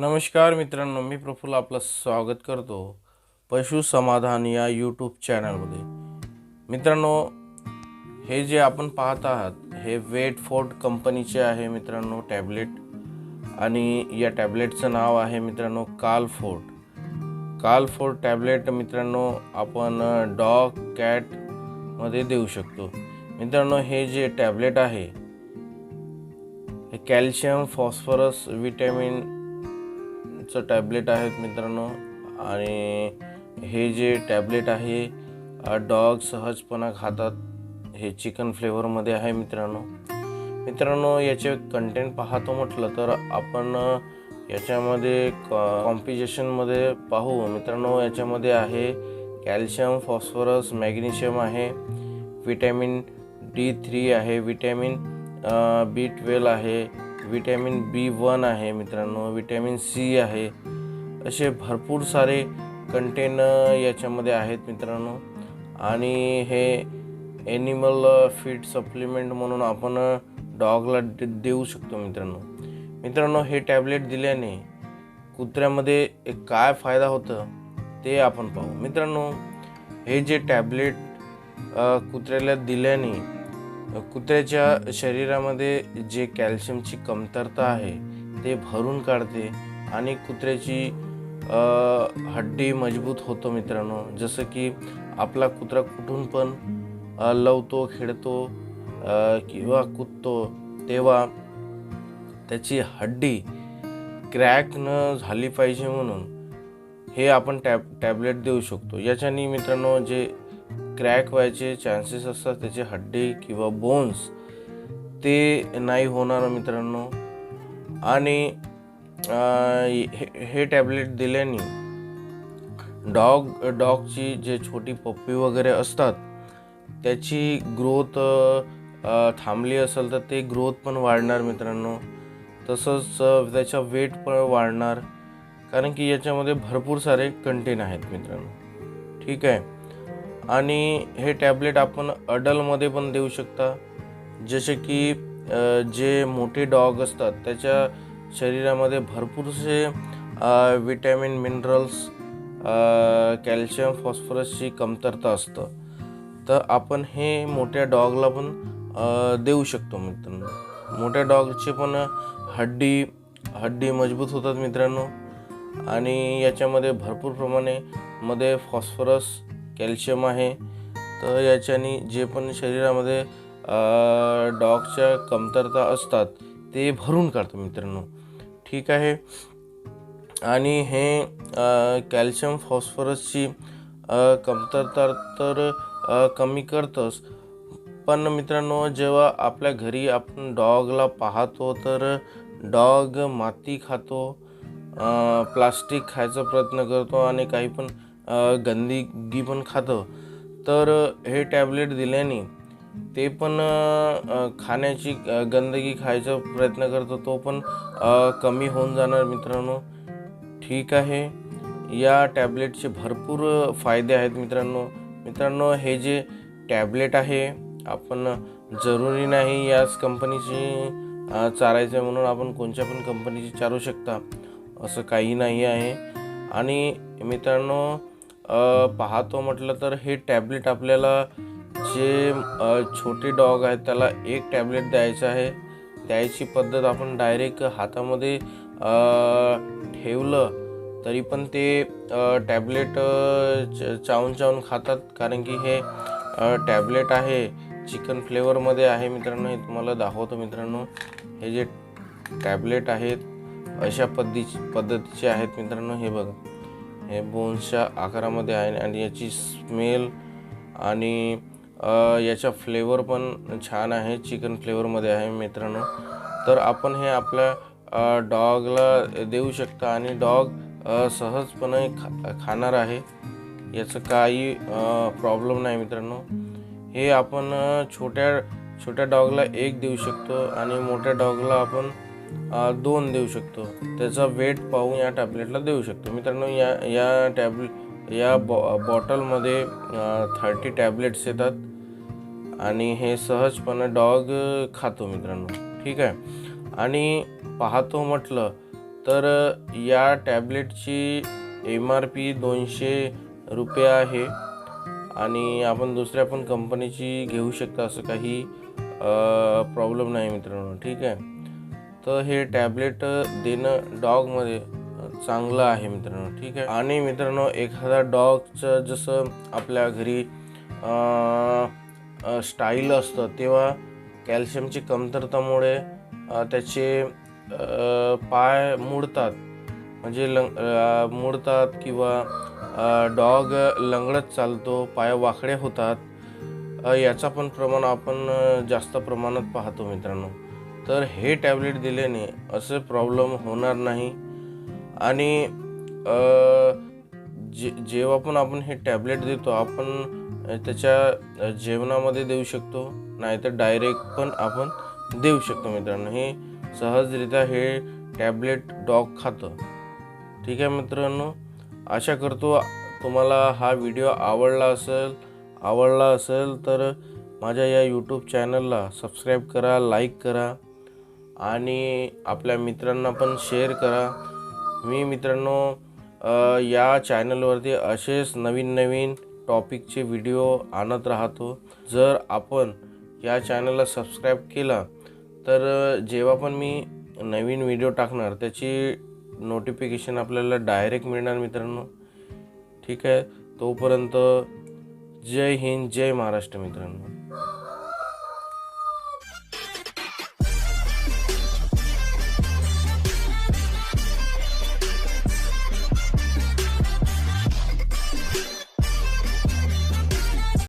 नमस्कार मित्रांनो मी प्रफुल्ल आपलं स्वागत करतो पशु समाधान या यूट्यूब चॅनलमध्ये मित्रांनो हे जे आपण पाहत आहात हे वेट फोर्ट कंपनीचे आहे मित्रांनो टॅबलेट आणि या टॅबलेटचं नाव आहे मित्रांनो काल फोर्ट काल फोर्ट टॅबलेट मित्रांनो आपण डॉग कॅटमध्ये देऊ शकतो. मित्रांनो हे जे टॅबलेट आहे हे कॅल्शियम फॉस्फरस विटॅमिन चं टॅबलेट आहेत मित्रांनो. आणि हे जे टॅबलेट आहे डॉग सहजपणा खातात. हे चिकन फ्लेवरमध्ये आहे मित्रांनो. मित्रांनो याचे कंटेंट पाहतो म्हटलं तर आपण याच्यामध्ये कॉम्पिजेशनमध्ये पाहू. मित्रांनो याच्यामध्ये आहे कॅल्शियम फॉस्फरस मॅग्नेशियम आहे. विटॅमिन डी थ्री आहे. विटॅमिन बी ट्वेल्व आहे. विटॅमिन बी वन आहे मित्रांनो विटॅमिन सी आहे. असे भरपूर सारे कंटेन याच्यामध्ये आहेत मित्रांनो. आणि हे ॲनिमल फीड सप्लिमेंट म्हणून आपण डॉगला दे देऊ शकतो मित्रांनो. मित्रांनो हे टॅबलेट दिल्याने कुत्र्यामध्ये काय फायदा होतं ते आपण पाहू. मित्रांनो हे जे टॅबलेट कुत्र्याला दिल्याने कुत्र्याच्या शरीरामध्ये जे कॅल्शियमची कमतरता आहे ते भरून काढते आणि कुत्र्याची हड्डी मजबूत होतो मित्रांनो. जसं की आपला कुत्रा कुठून पण लवतो खेळतो किंवा कुदतो तेव्हा त्याची हड्डी क्रॅक न झाली पाहिजे म्हणून हे आपण टॅब टॅबलेट देऊ शकतो. याच्याने मित्रांनो जे क्रॅक व्हायचे चान्सेस असतात त्याचे हड्डी किंवा बोन्स ते नाही होणार मित्रांनो. आणि हे टॅबलेट दिल्याने डॉग डॉगची जे छोटी पप्पी वगैरे असतात त्याची ग्रोथ थांबली असेल तर ते ग्रोथ पण वाढणार मित्रांनो. तसंच त्याचा वेट पण वाढणार कारण की याच्यामध्ये भरपूर सारे कंटेन आहेत मित्रांनो. ठीक आहे? आणि हे टॅबलेट आपण अडलमध्ये पण देऊ शकता. जसे की जे मोठे डॉग असतात त्याच्या शरीरामध्ये भरपूरसे विटॅमिन मिनरल्स कॅल्शियम फॉस्फरसची कमतरता असतं. तर आपण हे मोठ्या डॉगला पण देऊ शकतो मित्रांनो. मोठ्या डॉगचे पण हड्डी हड्डी मजबूत होतात मित्रांनो. आणि याच्यामध्ये भरपूर प्रमाणे मध्ये फॉस्फरस कॅल्शियम आहे. तर याच्याने जे पण शरीरामध्ये डॉगच्या कमतरता असतात ते भरून काढतं मित्रांनो. ठीक आहे? आणि हे कॅल्शियम फॉस्फरसची कमतरता तर कमी करतंच. पण मित्रांनो जेव्हा आपल्या घरी आपण डॉगला पाहतो तर डॉग माती खातो प्लास्टिक खायचा प्रयत्न करतो आणि काही पण गंदगी पण खातं. तर हे टॅबलेट दिल्याने ते पण खाण्याची गंदगी खायचा प्रयत्न करतो तो पण कमी होऊन जाणार मित्रांनो. ठीक आहे. या टॅबलेटचे भरपूर फायदे आहेत मित्रांनो. मित्रांनो हे जे टॅबलेट आहे आपण जरुरी नाही याच कंपनीची चारायचं आहे म्हणून आपण कोणत्या पण कंपनीची चारू शकता. असं काही नाही आहे. आणि मित्रांनो पाहतो म्हटलं तर हे टॅबलेट आपल्याला जे छोटे डॉग आहेत त्याला एक टॅबलेट द्यायचं आहे. द्यायची पद्धत आपण डायरेक्ट हातामध्ये ठेवलं तरी पण ते टॅबलेट चावून चावून खातात. कारण की हे टॅबलेट आहे. चिकन फ्लेवरमध्ये आहे मित्रांनो हे तुम्हाला दाखवतो मित्रांनो. हे जे टॅबलेट आहेत अशा पद्धती पद्धतीचे आहेत मित्रांनो हे बघा. हे बोन्सच्या आकारामध्ये आहे आणि याची स्मेल आणि याचा फ्लेवर पण छान आहे चिकन फ्लेवरमध्ये आहे मित्रांनो. तर आपण हे आपल्या डॉगला देऊ शकता आणि डॉग सहजपणे खा खाणार आहे. याचं काही प्रॉब्लेम नाही मित्रांनो. हे आपण छोट्या छोट्या डॉगला एक देऊ शकतो आणि मोठ्या डॉगला आपण दोन देऊ शकतो. त्याचा वेट पाहून या टॅबलेटला देऊ शकतो. मित्रांनो या या टॅबले या बॉ बॉटलमध्ये थर्टी टॅबलेट्स येतात. आणि हे सहजपणे डॉग खातो मित्रांनो. ठीक आहे? आणि पाहतो म्हटलं तर या टॅबलेटची एम आर पी दोनशे रुपये आहे. आणि आपण दुसऱ्या पण कंपनीची घेऊ शकता असं काही प्रॉब्लेम नाही मित्रांनो. ठीक आहे? तर हे टॅबलेट देणं डॉगमध्ये चांगलं आहे मित्रांनो ठीक आहे? आणि मित्रांनो एखादा डॉगचं जसं आपल्या घरी स्टाईल असतं तेव्हा कॅल्शियमची कमतरतामुळे त्याचे पाय मुडतात. म्हणजे लंग मुडतात किंवा डॉग लंगडत चालतो पाय वाकडे होतात. याचा पण प्रमाण आपण जास्त प्रमाणात पाहतो मित्रांनो. तर हे टॅबलेट दिल्याने असे प्रॉब्लेम होणार नाही. आणि जे जेव्हा पण आपण हे टॅबलेट देतो आपण त्याच्या जेवणामध्ये देऊ शकतो नाहीतर डायरेक्ट पण आपण देऊ शकतो मित्रांनो. हे सहजरित्या हे टॅबलेट डॉग खातं. ठीक आहे मित्रांनो? आशा करतो तुम्हाला हा व्हिडिओ आवडला असेल आवडला असेल तर माझ्या या यूट्यूब चॅनलला सबस्क्राईब करा लाईक करा. आणि आपल्या मित्रांना पण शेअर करा. मी मित्रांनो या चॅनलवरती असेच नवीन नवीन टॉपिकचे व्हिडिओ आणत राहतो. जर आपण या चॅनलला सबस्क्राईब केला तर जेव्हा पण मी नवीन व्हिडिओ टाकणार त्याची नोटिफिकेशन आपल्याला डायरेक्ट मिळणार मित्रांनो. ठीक आहे? तोपर्यंत जय हिंद जय महाराष्ट्र मित्रांनो.